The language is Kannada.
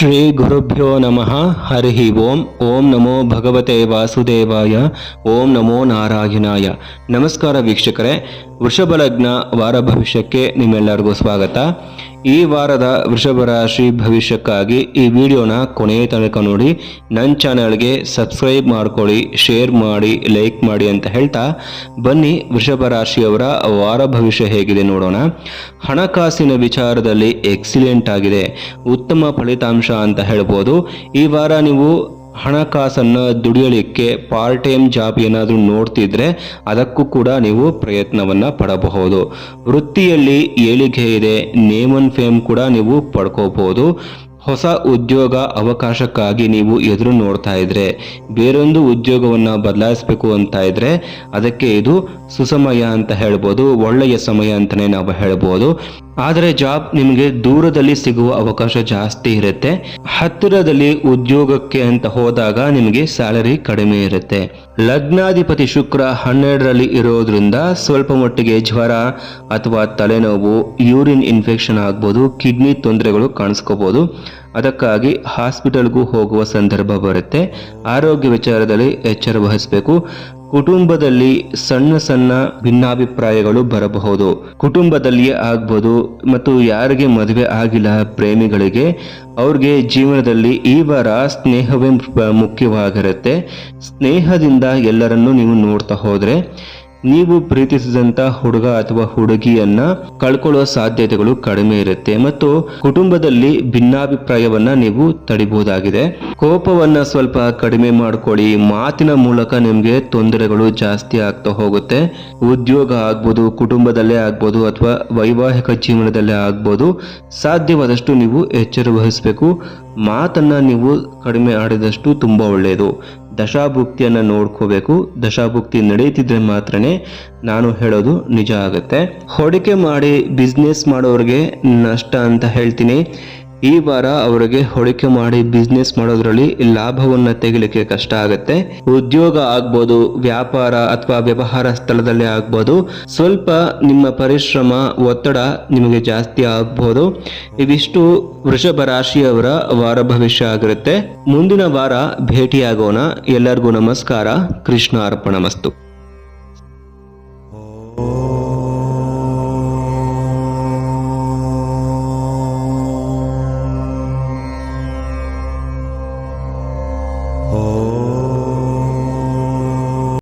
ಶ್ರೀ ಗುರುಭ್ಯೋ ನಮಃ. ಹರಿ ಓಂ. ಓಂ ನಮೋ ಭಗವತೆ ವಾಸುದೇವಾಯ. ಓಂ ನಮೋ ನಾರಾಯಣಾಯ. ನಮಸ್ಕಾರ ವೀಕ್ಷಕರೇ. ವೃಷಭ ಲಗ್ನ ವಾರ ಭವಿಷ್ಯಕ್ಕೆ ನಿಮ್ಮೆಲ್ಲರಿಗೂ ಸ್ವಾಗತ. ಈ ವಾರದ ವೃಷಭ ರಾಶಿ ಭವಿಷ್ಯಕ್ಕಾಗಿ ಈ ವಿಡಿಯೋನ ಕೊನೆಯ ತನಕ ನೋಡಿ. ನನ್ನ ಚಾನಲ್ಗೆ ಸಬ್ಸ್ಕ್ರೈಬ್ ಮಾಡ್ಕೊಳ್ಳಿ, ಶೇರ್ ಮಾಡಿ, ಲೈಕ್ ಮಾಡಿ ಅಂತ ಹೇಳ್ತಾ ಬನ್ನಿ ವೃಷಭ ರಾಶಿಯವರ ವಾರ ಭವಿಷ್ಯ ಹೇಗಿದೆ ನೋಡೋಣ. ಹಣಕಾಸಿನ ವಿಚಾರದಲ್ಲಿ ಎಕ್ಸಿಲೆಂಟ್ ಆಗಿದೆ. ಉತ್ತಮ ಫಲಿತಾಂಶ ಅಂತ ಹೇಳ್ಬೋದು. ಈ ವಾರ ನೀವು ಹಣಕಾಸನ್ನು ದುಡಿಯಲಿಕ್ಕೆ ಪಾರ್ಟ್ ಟೈಮ್ ಜಾಬ್ ಏನಾದರೂ ನೋಡ್ತಿದ್ರೆ ಅದಕ್ಕೂ ಕೂಡ ನೀವು ಪ್ರಯತ್ನವನ್ನು ಪಡಬಹುದು. ವೃತ್ತಿಯಲ್ಲಿ ಏಳಿಗೆ ಇದೆ ನೇಮ್ ಅಂಡ್ ಫೇಮ್ ಕೂಡ ನೀವು ಪಡ್ಕೋಬಹುದು. ಹೊಸ ಉದ್ಯೋಗ ಅವಕಾಶಕ್ಕಾಗಿ ನೀವು ಎದುರು ನೋಡ್ತಾ ಇದ್ರೆ, ಬೇರೊಂದು ಉದ್ಯೋಗವನ್ನು ಬದಲಾಯಿಸಬೇಕು ಅಂತ ಇದ್ರೆ ಅದಕ್ಕೆ ಇದು ಸುಸಮಯ ಅಂತ ಹೇಳ್ಬೋದು, ಒಳ್ಳೆಯ ಸಮಯ ಅಂತಲೇ ನಾವು ಹೇಳ್ಬೋದು. ಆದರೆ ಜಾಬ್ ನಿಮಗೆ ದೂರದಲ್ಲಿ ಸಿಗುವ ಅವಕಾಶ ಜಾಸ್ತಿ ಇರುತ್ತೆ. ಹತ್ತಿರದಲ್ಲಿ ಉದ್ಯೋಗಕ್ಕೆ ಅಂತ ಹೋದಾಗ ನಿಮಗೆ ಸ್ಯಾಲರಿ ಕಡಿಮೆ ಇರುತ್ತೆ. ಲಗ್ನಾಧಿಪತಿ ಶುಕ್ರ ಹನ್ನೆರಡರಲ್ಲಿ ಇರೋದ್ರಿಂದ ಸ್ವಲ್ಪ ಮಟ್ಟಿಗೆ ಜ್ವರ ಅಥವಾ ತಲೆನೋವು, ಯೂರಿನ್ ಇನ್ಫೆಕ್ಷನ್ ಆಗ್ಬೋದು, ಕಿಡ್ನಿ ತೊಂದರೆಗಳು ಕಾಣಿಸ್ಕೋಬಹುದು ಅದಕ್ಕಾಗಿ ಹಾಸ್ಪಿಟಲ್ಗೂ ಹೋಗುವ ಸಂದರ್ಭ ಬರುತ್ತೆ. ಆರೋಗ್ಯ ವಿಚಾರದಲ್ಲಿ ಎಚ್ಚರ ವಹಿಸಬೇಕು. ಕುಟುಂಬದಲ್ಲಿ ಸಣ್ಣ ಸಣ್ಣ ಭಿನ್ನಾಭಿಪ್ರಾಯಗಳು ಬರಬಹುದು. ಕುಟುಂಬದಲ್ಲಿಯೇ ಆಗ್ಬೋದು ಮತ್ತು ಯಾರಿಗೆ ಮದುವೆ ಆಗಿಲ್ಲ ಪ್ರೇಮಿಗಳಿಗೆ, ಅವ್ರಿಗೆ ಜೀವನದಲ್ಲಿ ಈ ವಾರ ಸ್ನೇಹವೇ ಮುಖ್ಯವಾಗಿರುತ್ತೆ. ಸ್ನೇಹದಿಂದ ಎಲ್ಲರನ್ನೂ ನೀವು ನೋಡ್ತಾ ಹೋದ್ರೆ ನೀವು ಪ್ರೀತಿಸಿದಂಥ ಹುಡುಗ ಅಥವಾ ಹುಡುಗಿಯನ್ನ ಕಳ್ಕೊಳ್ಳುವ ಸಾಧ್ಯತೆಗಳು ಕಡಿಮೆ ಇರುತ್ತೆ ಮತ್ತು ಕುಟುಂಬದಲ್ಲಿ ಭಿನ್ನಾಭಿಪ್ರಾಯವನ್ನ ನೀವು ತಡಿಬಹುದಾಗಿದೆ. ಕೋಪವನ್ನ ಸ್ವಲ್ಪ ಕಡಿಮೆ ಮಾಡಿಕೊಳ್ಳಿ. ಮಾತಿನ ಮೂಲಕ ನಿಮಗೆ ತೊಂದರೆಗಳು ಜಾಸ್ತಿ ಆಗ್ತಾ ಹೋಗುತ್ತೆ. ಉದ್ಯೋಗ ಆಗ್ಬೋದು, ಕುಟುಂಬದಲ್ಲೇ ಆಗ್ಬೋದು ಅಥವಾ ವೈವಾಹಿಕ ಜೀವನದಲ್ಲೇ ಆಗ್ಬೋದು. ಸಾಧ್ಯವಾದಷ್ಟು ನೀವು ಎಚ್ಚರ ವಹಿಸಬೇಕು. ಮಾತನ್ನ ನೀವು ಕಡಿಮೆ ಆಡಿದಷ್ಟು ತುಂಬಾ ಒಳ್ಳೆಯದು ದಶಾಭುಕ್ತಿಯನ್ನು ನೋಡ್ಕೋಬೇಕು. ದಶಾಭುಕ್ತಿ ನಡೀತಿದ್ರೆ ಮಾತ್ರನೇ ನಾನು ಹೇಳೋದು ನಿಜ ಆಗುತ್ತೆ. ಹೂಡಿಕೆ ಮಾಡಿ ಬಿಸ್ನೆಸ್ ಮಾಡೋರಿಗೆ ನಷ್ಟ ಅಂತ ಹೇಳ್ತೀನಿ. ಈ ವಾರ ಅವರಿಗೆ ಹೂಡಿಕೆ ಮಾಡಿ ಬಿಸ್ನೆಸ್ ಮಾಡೋದ್ರಲ್ಲಿ ಲಾಭವನ್ನ ತೆಗಿಲಿಕ್ಕೆ ಕಷ್ಟ ಆಗುತ್ತೆ. ಉದ್ಯೋಗ ಆಗ್ಬೋದು, ವ್ಯಾಪಾರ ಅಥವಾ ವ್ಯವಹಾರ ಸ್ಥಳದಲ್ಲಿ ಆಗ್ಬೋದು. ಸ್ವಲ್ಪ ನಿಮ್ಮ ಪರಿಶ್ರಮ, ಒತ್ತಡ ನಿಮಗೆ ಜಾಸ್ತಿ ಆಗ್ಬೋದು. ಇವಿಷ್ಟು ವೃಷಭ ರಾಶಿಯವರ ವಾರ ಭವಿಷ್ಯ ಆಗಿರುತ್ತೆ. ಮುಂದಿನ ವಾರ ಭೇಟಿಯಾಗೋಣ. ಎಲ್ಲರಿಗೂ ನಮಸ್ಕಾರ. ಕೃಷ್ಣ ಅರ್ಪಣ